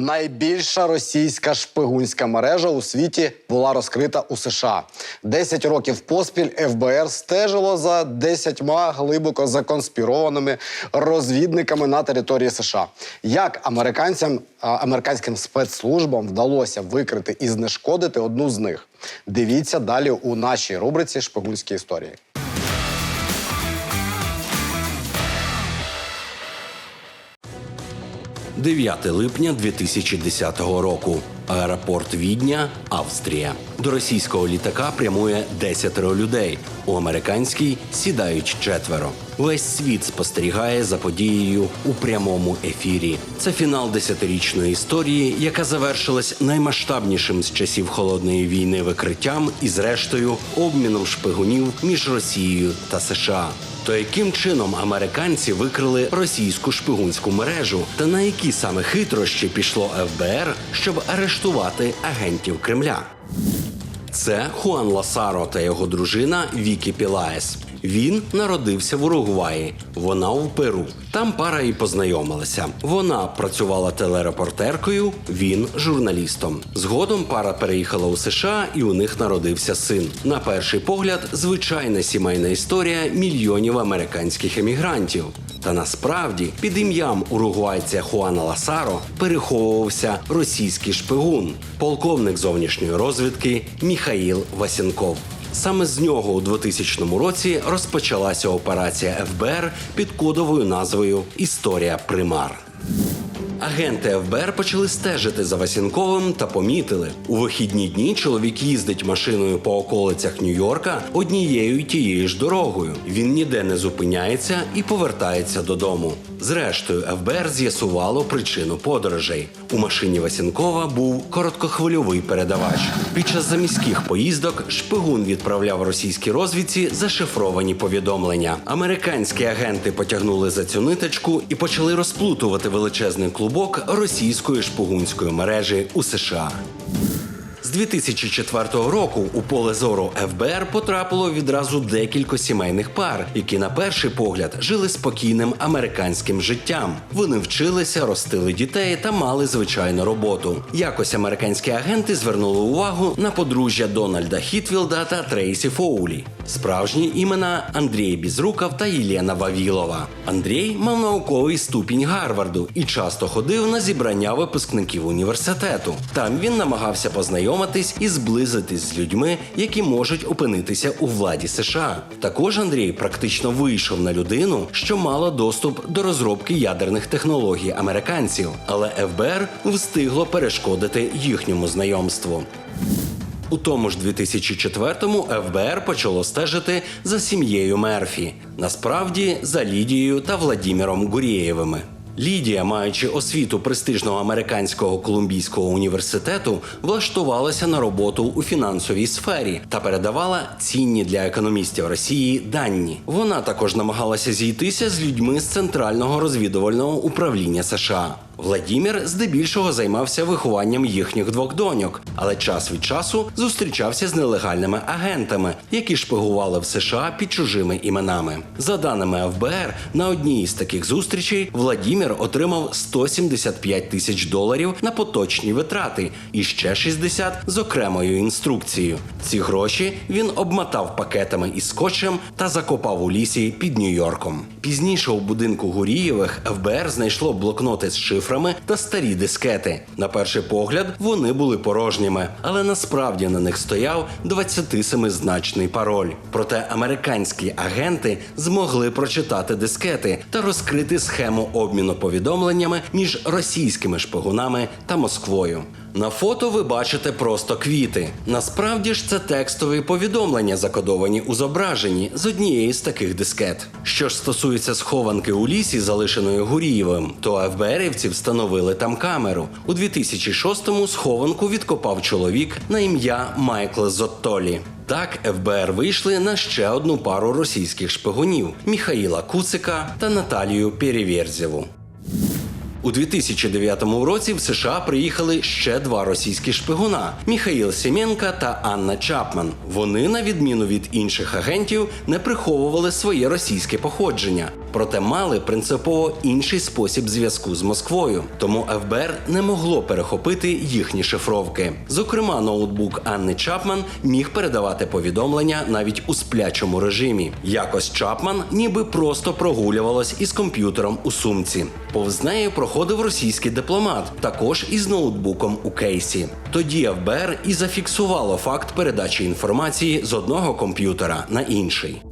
Найбільша російська шпигунська мережа у світі була розкрита у США. Десять років поспіль ФБР стежило за десятьма глибоко законспірованими розвідниками на території США. Як американцям американським спецслужбам вдалося викрити і знешкодити одну з них? Дивіться далі у нашій рубриці Шпигунські історії. – 9 липня 2010 року. Аеропорт Відня, Австрія. До російського літака прямує десятеро людей. У американський сідають четверо. Весь світ спостерігає за подією у прямому ефірі. Це фінал десятирічної історії, яка завершилась наймасштабнішим з часів холодної війни викриттям і, зрештою, обміном шпигунів між Росією та США. То яким чином американці викрили російську шпигунську мережу, та на які саме хитрощі пішло ФБР, щоб арештувати агентів Кремля? Це Хуан Ласаро та його дружина Вікі Пілаес. Він народився в Уругваї, вона в Перу. Там пара і познайомилася. Вона працювала телерепортеркою, він журналістом. Згодом пара переїхала у США, і у них народився син. На перший погляд, звичайна сімейна історія мільйонів американських емігрантів. Та насправді під ім'ям уругвайця Хуана Ласаро переховувався російський шпигун, полковник зовнішньої розвідки Міхаїл Васенков. Саме з нього у 2000 році розпочалася операція ФБР під кодовою назвою Історія Примар. Агенти ФБР почали стежити за Васінковим та помітили, у вихідні дні чоловік їздить машиною по околицях Нью-Йорка однією тією ж дорогою. Він ніде не зупиняється і повертається додому. Зрештою, ФБР з'ясувало причину подорожей. У машині Васінкова був короткохвильовий передавач. Під час заміських поїздок шпигун відправляв російській розвідці зашифровані повідомлення. Американські агенти потягнули за цю ниточку і почали розплутувати величезний клубок російської шпигунської мережі у США. З 2004 року у поле зору ФБР потрапило відразу декілька сімейних пар, які на перший погляд жили спокійним американським життям. Вони вчилися, ростили дітей та мали звичайну роботу. Якось американські агенти звернули увагу на подружжя Дональда Хітфілда та Трейсі Фоулі. Справжні імена Андрій Бізруков та Єлена Вавілова. Андрій мав науковий ступінь Гарварду і часто ходив на зібрання випускників університету. Там він намагався познайомитись і зблизитись з людьми, які можуть опинитися у владі США. Також Андрій практично вийшов на людину, що мала доступ до розробки ядерних технологій американців, але ФБР встигло перешкодити їхньому знайомству. У тому ж 2004-му ФБР почало стежити за сім'єю Мерфі, насправді за Лідією та Владіміром Гурєєвими. Лідія, маючи освіту престижного американського колумбійського університету, влаштувалася на роботу у фінансовій сфері та передавала цінні для економістів Росії дані. Вона також намагалася зійтися з людьми з центрального розвідувального управління США. Владімір здебільшого займався вихованням їхніх двох доньок, але час від часу зустрічався з нелегальними агентами, які шпигували в США під чужими іменами. За даними ФБР, на одній із таких зустрічей Владімір отримав 175 тисяч доларів на поточні витрати і ще 60 з окремою інструкцією. Ці гроші він обмотав пакетами із скотчем та закопав у лісі під Нью-Йорком. Пізніше у будинку Гурієвих ФБР знайшло блокноти з шифрами та старі дискети. На перший погляд вони були порожніми, але насправді на них стояв 27-значний пароль. Проте американські агенти змогли прочитати дискети та розкрити схему обміну повідомленнями між російськими шпигунами та Москвою. На фото ви бачите просто квіти. Насправді ж це текстові повідомлення, закодовані у зображенні з однієї з таких дискет. Що ж стосується схованки у лісі, залишеної Гурієвим, то ФБРівці встановили там камеру. У 2006-му схованку відкопав чоловік на ім'я Майкл Зоттолі. Так ФБР вийшли на ще одну пару російських шпигунів Міхаїла Куцика та Наталію Перевєрзєву. У 2009 році в США приїхали ще два російські шпигуна Міхаїл Сім'єнка та Анна Чапман. Вони, на відміну від інших агентів, не приховували своє російське походження. Проте мали принципово інший спосіб зв'язку з Москвою. Тому ФБР не могло перехопити їхні шифровки. Зокрема, ноутбук Анни Чапман міг передавати повідомлення навіть у сплячому режимі. Якось Чапман ніби просто прогулювалась із комп'ютером у сумці. Повз неї проходив російський дипломат, також із ноутбуком у кейсі. Тоді ФБР і зафіксувало факт передачі інформації з одного комп'ютера на інший.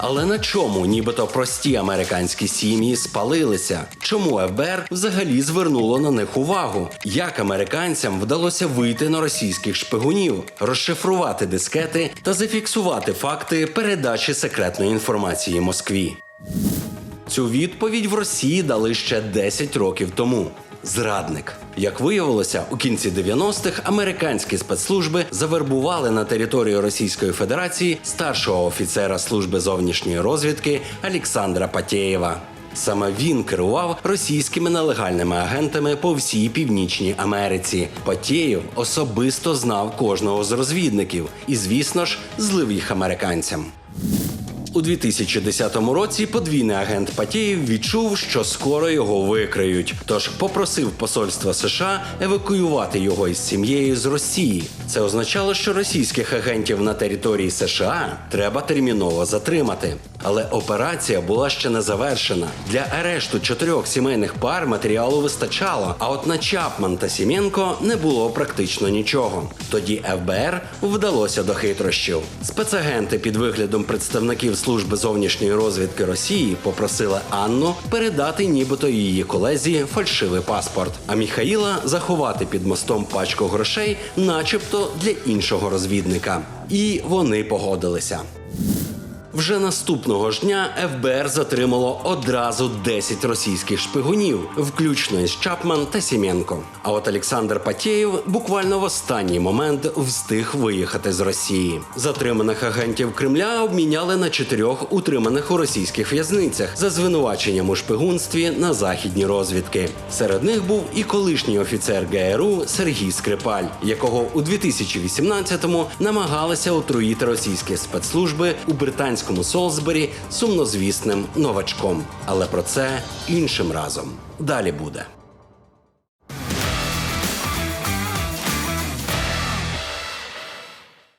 Але на чому нібито прості американські сім'ї спалилися? Чому ФБР взагалі звернуло на них увагу? Як американцям вдалося вийти на російських шпигунів, розшифрувати дискети та зафіксувати факти передачі секретної інформації Москві? Цю відповідь в Росії дали ще 10 років тому. Зрадник, як виявилося, у кінці 90-х американські спецслужби завербували на територію Російської Федерації старшого офіцера служби зовнішньої розвідки Олександра Патєєва. Саме він керував російськими нелегальними агентами по всій північній Америці. Патєєв особисто знав кожного з розвідників і, звісно ж, злив їх американцям. У 2010 році подвійний агент Патєєв відчув, що скоро його викриють. Тож попросив посольство США евакуювати його із сім'єю з Росії. Це означало, що російських агентів на території США треба терміново затримати. Але операція була ще не завершена. Для арешту чотирьох сімейних пар матеріалу вистачало. А от на Чапман та Сім'єнко не було практично нічого. Тоді ФБР вдалося до хитрощів. Спецагенти під виглядом представників служби зовнішньої розвідки Росії попросили Анну передати нібито її колезі фальшивий паспорт, а Міхаїла заховати під мостом пачку грошей, начебто для іншого розвідника. І вони погодилися. Вже наступного ж дня ФБР затримало одразу 10 російських шпигунів, включно із Чапман та Сім'єнко. А от Олександр Патєєв буквально в останній момент встиг виїхати з Росії. Затриманих агентів Кремля обміняли на чотирьох утриманих у російських в'язницях за звинуваченням у шпигунстві на західні розвідки. Серед них був і колишній офіцер ГРУ Сергій Скрипаль, якого у 2018-му намагалися отруїти російські спецслужби у британському Солсбері сумнозвісним новачком. Але про це іншим разом. Далі буде.